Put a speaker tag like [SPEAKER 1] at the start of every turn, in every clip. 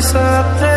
[SPEAKER 1] place up.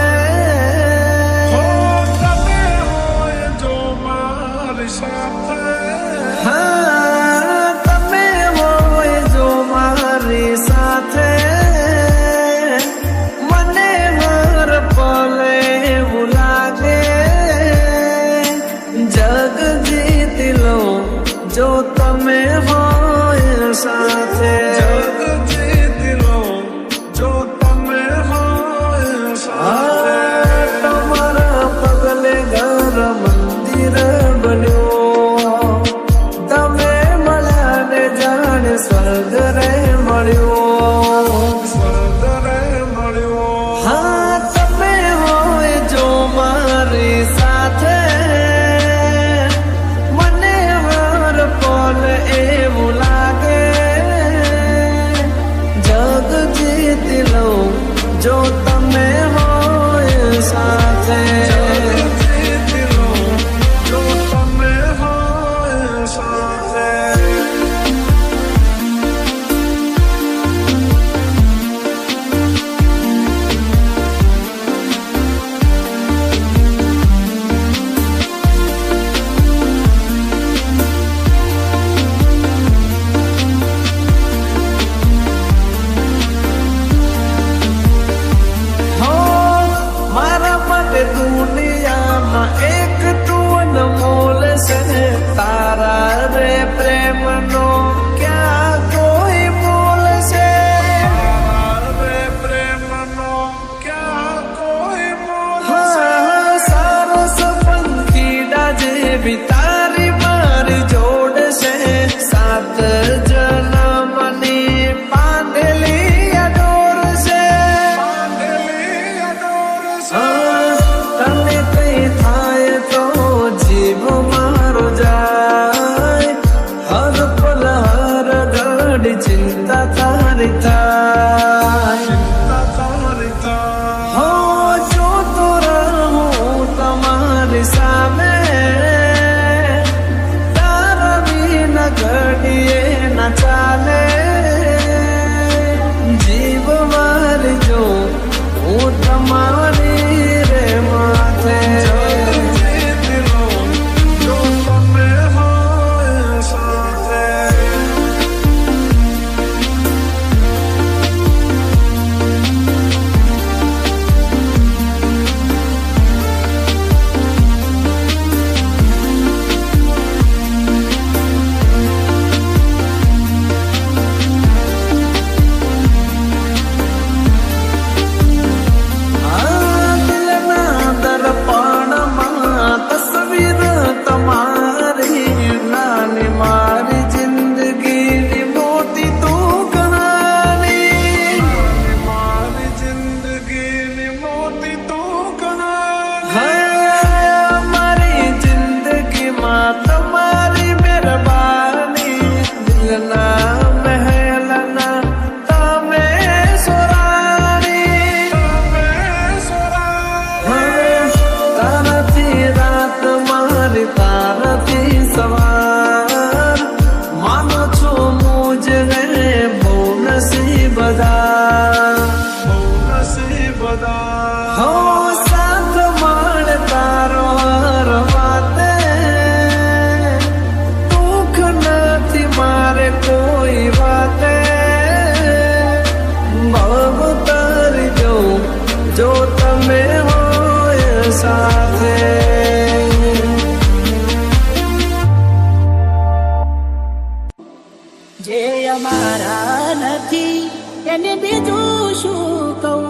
[SPEAKER 1] એને બીજું શું કહું?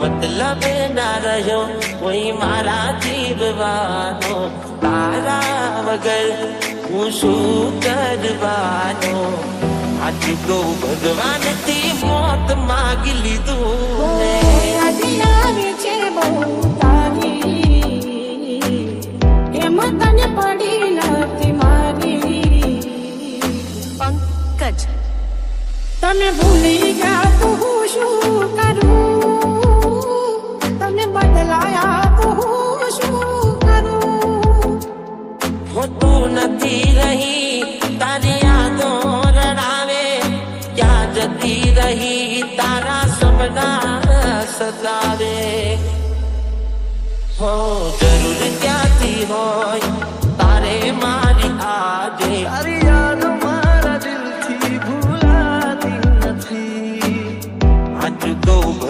[SPEAKER 2] મતલબ ના રહ્યો કોઈ મારા જીવવાનો. તારા વગર હું શું કરવાનો? આજ તો ભગવાનથી મોત માગી લીધું
[SPEAKER 1] આજે આવી છે બહુ પડી નથી મારી.
[SPEAKER 3] પંકજ
[SPEAKER 1] તમે ભૂલી ગયા શું કરું? તમે બદલાયા તો શું કરું?
[SPEAKER 2] નથી રહી, તારી રડાવે ક્યાં જતી રહી, તારા સપના સતાવે હો, જરૂર ક્યાંથી હોય, તારે મારી આજે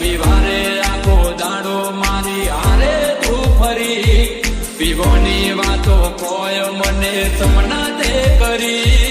[SPEAKER 4] રવિવારે આખો દાડો મારી આરે તું ફરી. પીવોની વાતો કોઈ મને તમના તે કરી.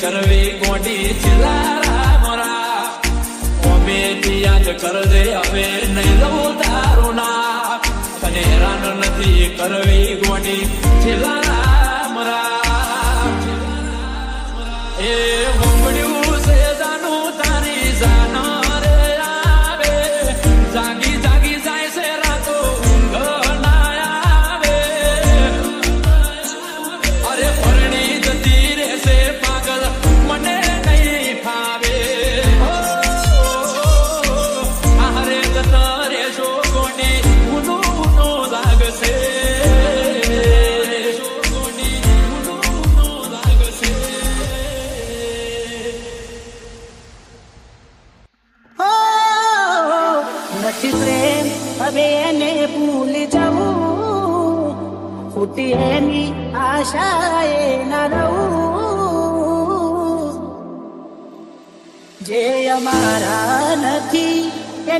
[SPEAKER 4] કરવી ગોડી છેલ્લા મરા. હોમેથી યાદ કરજે, હવે નહીં લઉં તારું ના તને હેરાન નથી કરવી ગોડી ચિલારા મરા. એ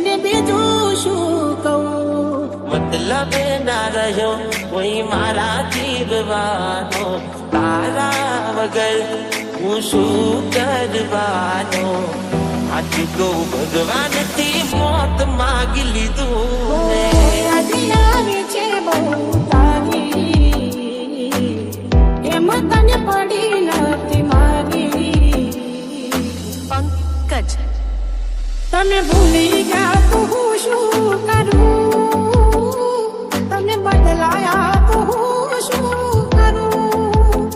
[SPEAKER 5] એને બીજું શું કહું?
[SPEAKER 6] મતલબ ના રહ્યો કોઈ મારા જીવવાનો. તારા વગર હું શું કરવાનો? આજ તો ભગવાનથી મોત માગી લીધું
[SPEAKER 5] છે બહુ તારી. એમ તને પડી તને ભૂલી ગયા તો હું શું કરું? તમે બદલાયા તો હું શું કરું?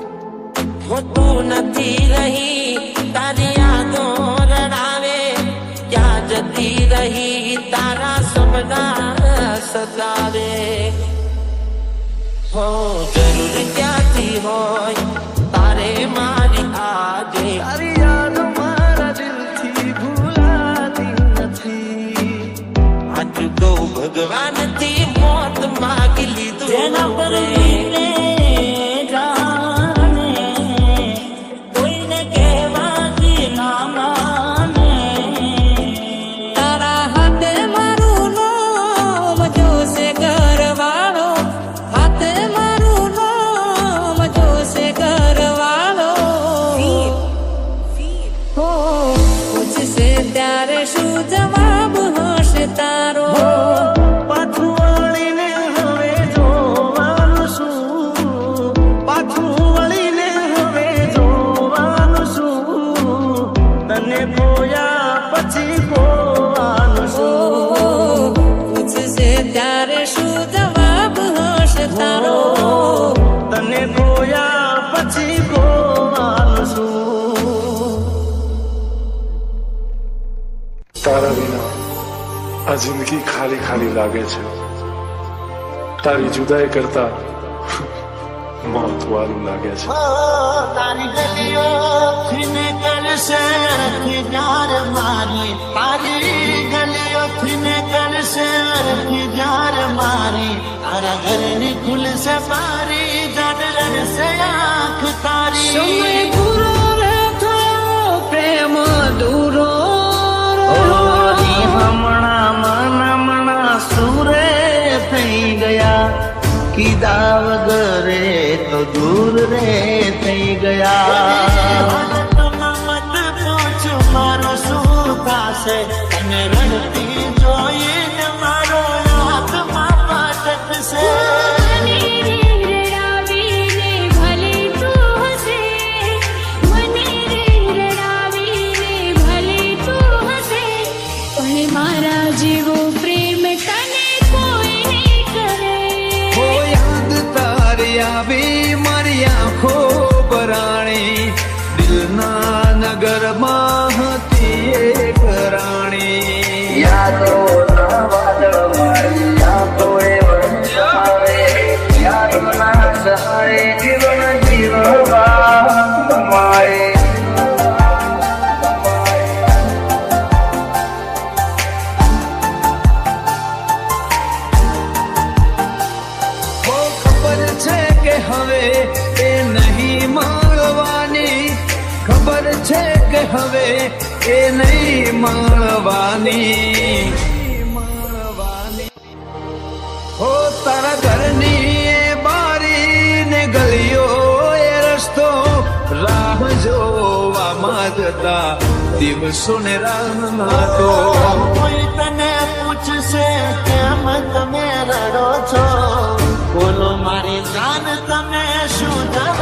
[SPEAKER 6] હોતું નથી રહી, તારી યાદો રડાવે. ક્યાં જતી રહી, તારા સપના સતાવે હો, જરૂર ક્યાંથી હોય? ભગવાનથી મોત માગી લીધું.
[SPEAKER 2] જેના પર
[SPEAKER 7] શું તારા
[SPEAKER 8] વિના આ જિંદગી ખાલી ખાલી લાગે છે. તારી જુદાઈ કરતા મોત લાગે છે.
[SPEAKER 2] તારી ગલીઓ ખીને કરશે મારી. પાગલર પ્રેમ દૂરો હમણાં મન હમણાં થઈ ગયા
[SPEAKER 3] કીધા વગરે તો દૂર રે થઈ ગયા મત પૂછ મારો શું થશે
[SPEAKER 9] lado. જતા દિવસો ને રાતો
[SPEAKER 3] કોઈ તને પૂછશે કેમ તમે રડો છો? બોલો મારી જાન, તમે શું
[SPEAKER 10] જવા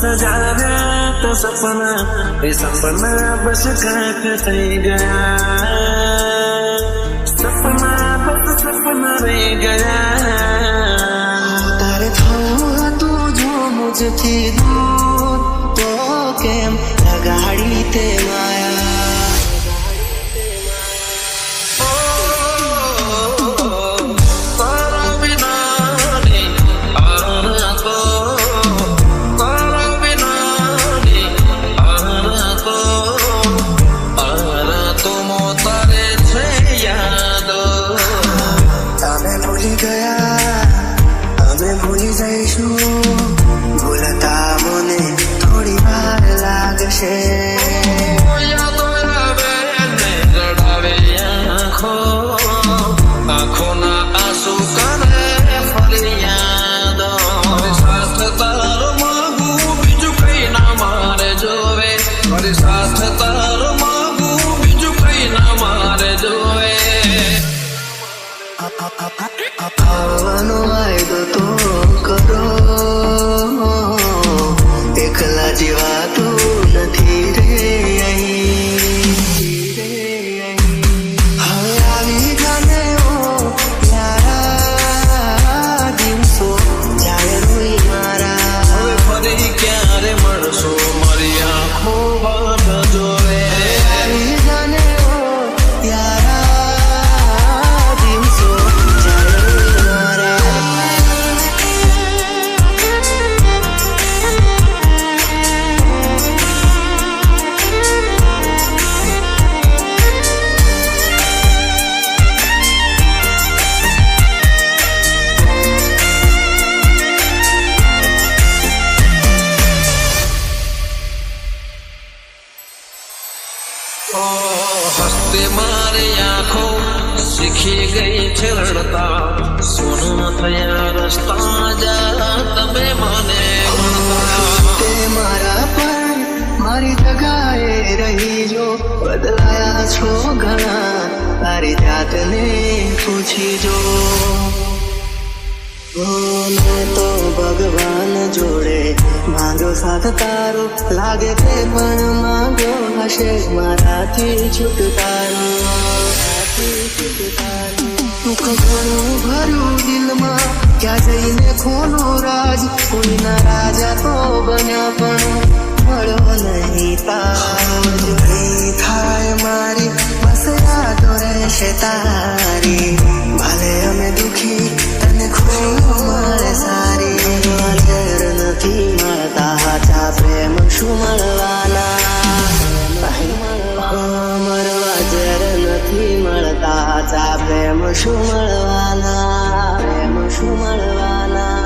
[SPEAKER 9] तो सजा गया तो सपना, ये सपना बस खाक रह गया। सपना बस सपना रह गया। तारे था तू जो मुझे दूर तो केम लगाड़ी ते
[SPEAKER 3] આવવાનો વાયદો તો કરો. એકલા
[SPEAKER 9] જીવા તું હસતા જા તમે મને
[SPEAKER 3] તે મારા પર મારી જગાએ રહી જો બદલાયા છો ઘણા તારી જાતને પૂછી જો મેં તો ભગવાન જોડે માંગ્યો સાથ તારો લાગે તે પણ માંગ્યો હશે મારાથી છૂટકારો મારાથી છૂટકારો દુઃખ ઘણું દિલમાં? ક્યાં જઈને ખોનો રાજ? કોઈના રાજા તો પણ મળ્યો નહીં નહીં થાય મારી બસ યાદો તારી. ભલે અમે દુખી, તને મળે સારી. ઝેર નથી મળતા હાચા પ્રેમ શું મળવાના? મરવા સાચા પ્રેમ શું મળવાના? પ્રેમ શું મળવાના?